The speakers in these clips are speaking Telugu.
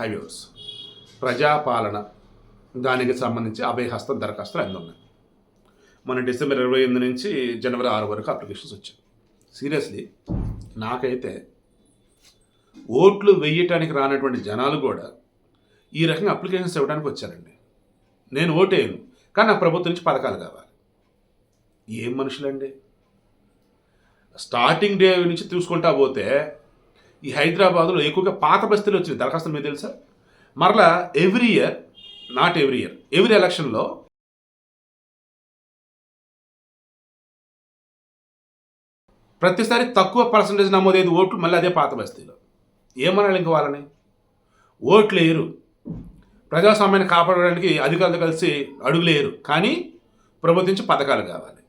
హైవేస్. ప్రజాపాలన దానికి సంబంధించి అభయహస్తం దరఖాస్తులు అన్నీ ఉన్నాయి. మన డిసెంబర్ ఇరవై ఎనిమిది నుంచి జనవరి ఆరు వరకు అప్లికేషన్స్ వచ్చాయి. సీరియస్లీ నాకైతే ఓట్లు వెయ్యటానికి రానటువంటి జనాలు కూడా ఈ రకంగా అప్లికేషన్స్ ఇవ్వడానికి వచ్చారండి. నేను ఓటేయను కానీ నా ప్రభుత్వం నుంచి పథకాలు కావాలి. ఏం మనుషులండి? స్టార్టింగ్ డే నుంచి చూసుకుంటా పోతే ఈ హైదరాబాద్లో ఎక్కువగా పాత బస్తీలు వచ్చిన దరఖాస్తులు మీకు తెలుసా? మరలా every year not every year every ఎలక్షన్లో ప్రతిసారి తక్కువ పర్సంటేజ్ నమోదయ్యేది ఓట్లు మళ్ళీ అదే పాత బస్తీలో. ఏమనాలి ఇంక వాళ్ళని? ఓట్లు వేయరు. ప్రజాస్వామ్యాన్ని కాపాడడానికి అధికారులతో కలిసి అడుగులేయరు కానీ ప్రభుత్వించి పథకాలు కావాలి.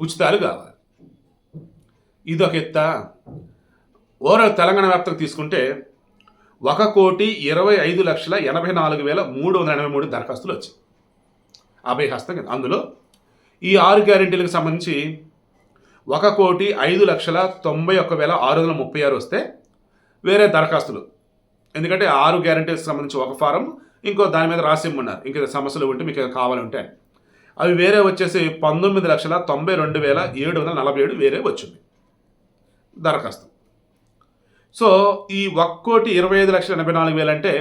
ఉచితాలు కావాలి. ఇదొక ఎత్తా ఎత్త. ఓవరాల్ తెలంగాణ వ్యాప్తంగా తీసుకుంటే ఒక కోటి ఇరవై ఐదు లక్షల ఎనభై నాలుగు వేల మూడు వందల ఎనభై మూడు దరఖాస్తులు వచ్చాయి. అభయహస్తం కింద. అందులో ఈ ఆరు గ్యారెంటీలకు సంబంధించి ఒక కోటి ఐదు లక్షల తొంభై ఒక్క వేల ఆరు వందల ముప్పై ఆరు వస్తే వేరే దరఖాస్తులు. ఎందుకంటే ఆరు గ్యారెంటీలకు సంబంధించి ఒక ఫారం ఇంకో దాని మీద రాసి ఇమ్మన్నారు ఇంకా సమస్యలు ఉంటే మీకు కావాలంటే అని. అవి వేరే వచ్చేసి పంతొమ్మిది లక్షల తొంభై రెండు వేల ఏడు వందల నలభై ఏడు వేరే వచ్చింది దరఖాస్తు. సో ఈ ఒక్కోటి ఇరవై ఐదు లక్షల ఎనభై నాలుగు వేలు అంటే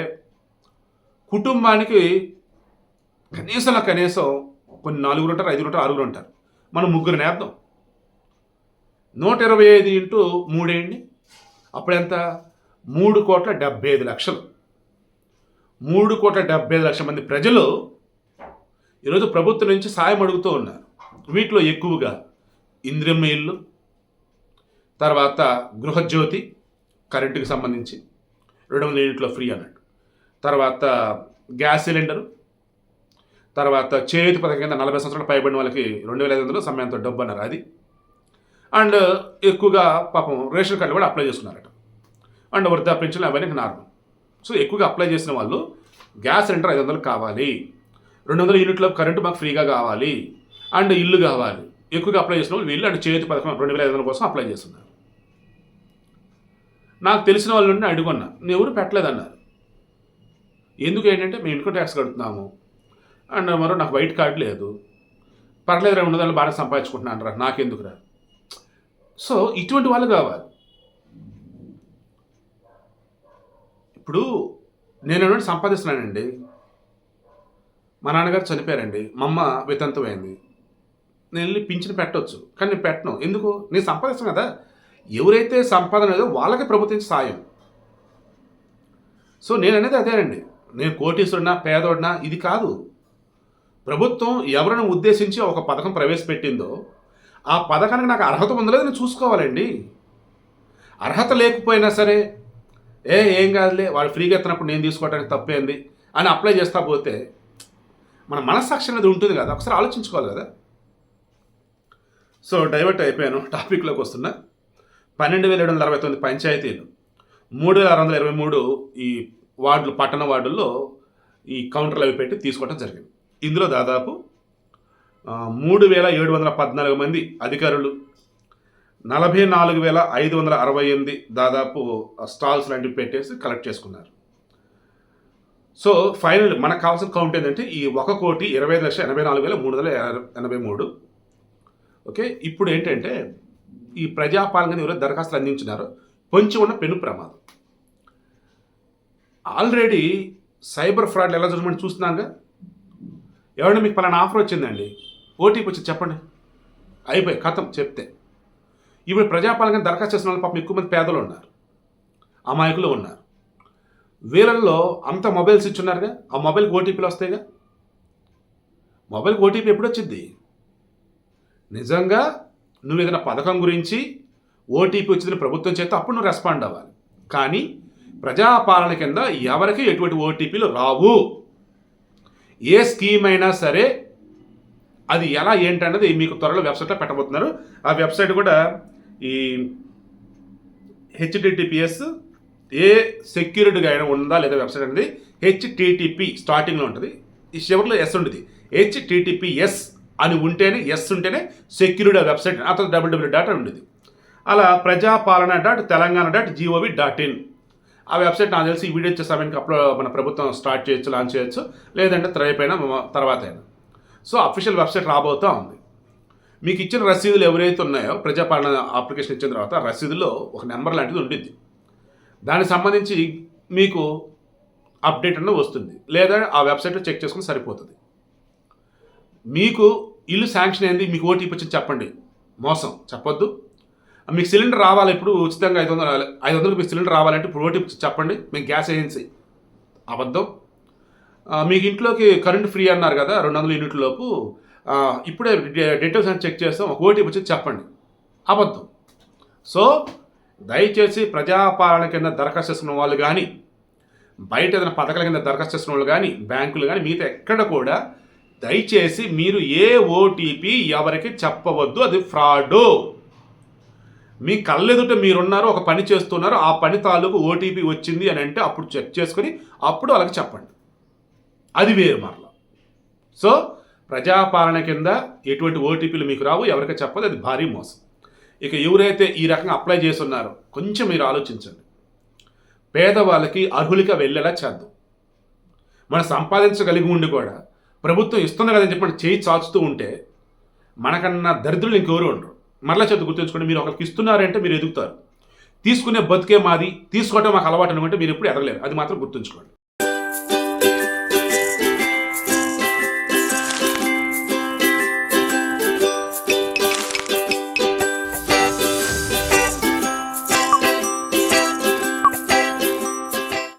కుటుంబానికి కనీసంలో కనీసం కొన్ని నాలుగురు ఉంటారు ఐదుగురు ఉంటారు ఆరుగురు ఉంటారు. మనం ముగ్గురు నేద్దాం. నూట ఇరవై ఐదు ఇంటూ మూడేండి అప్పుడెంత మూడు కోట్ల డెబ్బై ఐదు లక్షలు. మూడు కోట్ల డెబ్బై ఐదు లక్షల మంది ప్రజలు ఈరోజు ప్రభుత్వం నుంచి సాయం అడుగుతూ ఉన్నారు. వీటిలో ఎక్కువగా ఇంద్రమ్మ ఇల్లు తర్వాత గృహజ్యోతి కరెంటుకి సంబంధించి రెండు వందల యూనిట్లో ఫ్రీ అన్నట్టు తర్వాత గ్యాస్ సిలిండరు తర్వాత చేతి పథకం కింద నలభై సంవత్సరాలు పైబడిన వాళ్ళకి రెండు వేల ఐదు వందలు సమయంతో డబ్బు అన్నారు అది. అండ్ ఎక్కువగా పాపం రేషన్ కార్డు కూడా అప్లై చేసుకున్నారట. అండ్ వృద్ధా పెన్షన్ అవన్నీ నార్మల్. సో ఎక్కువగా అప్లై చేసిన వాళ్ళు గ్యాస్ సిలిండర్ ఐదు వందలు కావాలి రెండు వందల యూనిట్ల కరెంటు మాకు ఫ్రీగా కావాలి అండ్ ఇల్లు కావాలి. ఎక్కువగా అప్లై చేసిన వాళ్ళు వీళ్ళు అండ్ చేతి పథకం రెండు వేల ఐదు వందల కోసం అప్లై చేస్తున్నారు. నాకు తెలిసిన వాళ్ళ నుండి అడుగున్నా. నేను ఎవరు పెట్టలేదన్నారు. ఎందుకు ఏంటంటే మేము ఇన్కమ్ ట్యాక్స్ కడుతున్నాము. అండ్ మరో నాకు వైట్ కార్డు లేదు. పర్లేదు రెండు వందలు బాగా సంపాదించుకుంటున్నాను రా. నాకెందుకురా సో ఇటువంటి వాళ్ళు కావాలి. ఇప్పుడు నేను ఏమైనా సంపాదిస్తున్నానండి. మా నాన్నగారు చనిపోయారండి. మా అమ్మ వితంతమైంది నేను వెళ్ళి పింఛను పెట్టవచ్చు కానీ నేను పెట్టను. ఎందుకు? నేను సంపాదిస్తాను కదా. ఎవరైతే సంపాదన లేదో వాళ్ళకి ప్రభుత్వం సాయం. సో నేను అనేది అదేనండి నేను కోటీశ్వరుడినా పేదోడినా ఇది కాదు. ప్రభుత్వం ఎవరిని ఉద్దేశించి ఒక పథకం ప్రవేశపెట్టిందో ఆ పథకానికి నాకు అర్హత ఉందో లేదో నేను చూసుకోవాలండి. అర్హత లేకపోయినా సరే ఏ ఏం కాదులే వాళ్ళు ఫ్రీగా ఎత్తినప్పుడు నేను తీసుకోవడానికి తప్పేంది అని అప్లై చేస్తా పోతే మన మనస్సాక్షి అనేది ఉంటుంది కదా ఒకసారి ఆలోచించుకోవాలి కదా. సో డైవర్ట్ అయిపోయాను టాపిక్లోకి వస్తున్నా. పన్నెండు వేల ఏడు వందల అరవై తొమ్మిది పంచాయతీలు. మూడు వేల ఆరు వందల ఇరవై మూడు ఈ వార్డులు పట్టణ వార్డుల్లో ఈ కౌంటర్లు అవి పెట్టి తీసుకోవడం జరిగింది. ఇందులో దాదాపు మూడు వేల ఏడు వందల పద్నాలుగు మంది అధికారులు నలభై నాలుగు వేల ఐదు వందల అరవై ఎనిమిది దాదాపు స్టాల్స్ లాంటివి పెట్టేసి కలెక్ట్ చేసుకున్నారు. సో ఫైనల్ మనకు కావాల్సిన కౌంట్ ఏంటంటే ఈ ఒక కోటి ఇరవై ఐదు లక్షల ఎనభై నాలుగు వేల మూడు వందల ఎనభై మూడు. ఓకే ఇప్పుడు ఏంటంటే ఈ ప్రజాపాలన ఎవరో దరఖాస్తులు అందించినారు పొంచి ఉన్న పెను ప్రమాదం. ఆల్రెడీ సైబర్ ఫ్రాడ్లు ఎలా జరుగుతుందని చూస్తున్నాగా ఎవరైనా మీకు పలానా ఆఫర్ వచ్చిందండి? ఓటీపీ వచ్చి చెప్పండి. అయిపోయి కథం చెప్తే. ఇప్పుడు ప్రజాపాలన దరఖాస్తు చేసిన వాళ్ళు పాపం ఎక్కువ మంది పేదలు ఉన్నారు. అమాయకులు ఉన్నారు. వీళ్ళల్లో అంత మొబైల్స్ ఇచ్చున్నారుగా? ఆ మొబైల్కి ఓటీపీలు వస్తాయిగా? మొబైల్కి ఓటీపీ ఎప్పుడు వచ్చింది? నిజంగా నువ్వు ఏదైనా పథకం గురించి ఓటీపీ వచ్చిన ప్రభుత్వం చేస్తే అప్పుడు నువ్వు రెస్పాండ్ అవ్వాలి. కానీ ప్రజాపాలన కింద ఎవరికి ఎటువంటి ఓటీపీలు రావు. ఏ స్కీమ్ అయినా సరే అది ఎలా ఏంటన్నది మీకు త్వరలో వెబ్సైట్లో పెట్టబోతున్నారు. ఆ వెబ్సైట్ కూడా ఈ హెచ్టిటిపిఎస్ ఏ సెక్యూరిటీగా అయినా ఉందా లేదా వెబ్సైట్ అనేది హెచ్టిటిపి స్టార్టింగ్లో ఉంటుంది. ఈ చివరిలో ఎస్ ఉంటుంది హెచ్టిటిపిఎస్ అని ఉంటేనే ఎస్ ఉంటేనే సెక్యూరిటీ వెబ్సైట్ అతను డబ్ల్యూడబ్ల్యూ డాట్ ఉండేది. అలా Prajapalana dot Telangana dot G O V dot in ఆ వెబ్సైట్ నాకు తెలిసి ఈ వీడియో వచ్చే సమయానికి అప్లో మన ప్రభుత్వం స్టార్ట్ చేయొచ్చు లాంచ్ చేయొచ్చు లేదంటే త్రైపోయినా తర్వాత అయినా. సో అఫీషియల్ వెబ్సైట్ రాబోతూ ఉంది. మీకు ఇచ్చిన రసీదులు ఎవరైతే ఉన్నాయో ప్రజాపాలన అప్లికేషన్ ఇచ్చిన తర్వాత రసీదులో ఒక నెంబర్ లాంటిది ఉండిద్ది. దానికి సంబంధించి మీకు అప్డేట్ అన్న వస్తుంది. లేదా ఆ వెబ్సైట్లో చెక్ చేసుకుని సరిపోతుంది. మీకు ఇల్లు శాంక్షన్ అయింది మీకు ఓటీపీ వచ్చింది చెప్పండి. మోసం చెప్పొద్దు. మీకు సిలిండర్ రావాలి ఇప్పుడు ఉచితంగా ఐదు వందలు ఐదు వందలకు మీకు సిలిండర్ రావాలంటే ఇప్పుడు ఓటీపీ చెప్పండి. మేము గ్యాస్ ఏజెన్సీ. అబద్ధం. మీకు ఇంట్లోకి కరెంట్ ఫ్రీ అన్నారు కదా రెండు వందల యూనిట్ల లోపు. ఇప్పుడే డే- డీటెయిల్స్ అని చెక్ చేస్తాం ఒక ఓటీపీ వచ్చి చెప్పండి. అబద్ధం. సో దయచేసి ప్రజాపాలన కింద దరఖాస్తు చేసుకున్న వాళ్ళు కానీ బయట ఏదైనా పథకాల కింద దరఖాస్తు చేసుకున్న వాళ్ళు కానీ బ్యాంకులు కానీ మిగతా ఎక్కడ కూడా దయచేసి మీరు ఏ ఓటీపీ ఎవరికి చెప్పవద్దు అది ఫ్రాడు. మీ కళ్ళెదుట మీరున్నారు ఒక పని చేస్తున్నారు ఆ పని తాలూకు ఓటీపీ వచ్చింది అని అంటే అప్పుడు చెక్ చేసుకొని అప్పుడు వాళ్ళకి చెప్పండి. అది వేరు మరల. సో ప్రజాపాలన కింద ఎటువంటి ఓటీపీలు మీకు రావు ఎవరికి చెప్పదు అది భారీ మోసం. ఇక ఎవరైతే ఈ రకంగా అప్లై చేస్తున్నారో కొంచెం మీరు ఆలోచించండి. పేదవాళ్ళకి అర్హులుగా వెళ్ళేలా చేద్దాం. మనం సంపాదించగలిగి ఉండి కూడా ప్రభుత్వం ఇస్తుంది కదని చెప్పి చేయి చాచుతూ ఉంటే మనకన్నా దరిద్రులు ఇంకెవరు ఉండరు. మరలా చేతి గుర్తుంచుకోండి మీరు ఒకరికి ఇస్తున్నారంటే మీరు ఎదుగుతారు. తీసుకునే బతికే మాది తీసుకోవటం మాకు అలవాటు అనుకుంటే మీరు ఎప్పుడు ఎదగలేరు. అది మాత్రం గుర్తుంచుకోండి.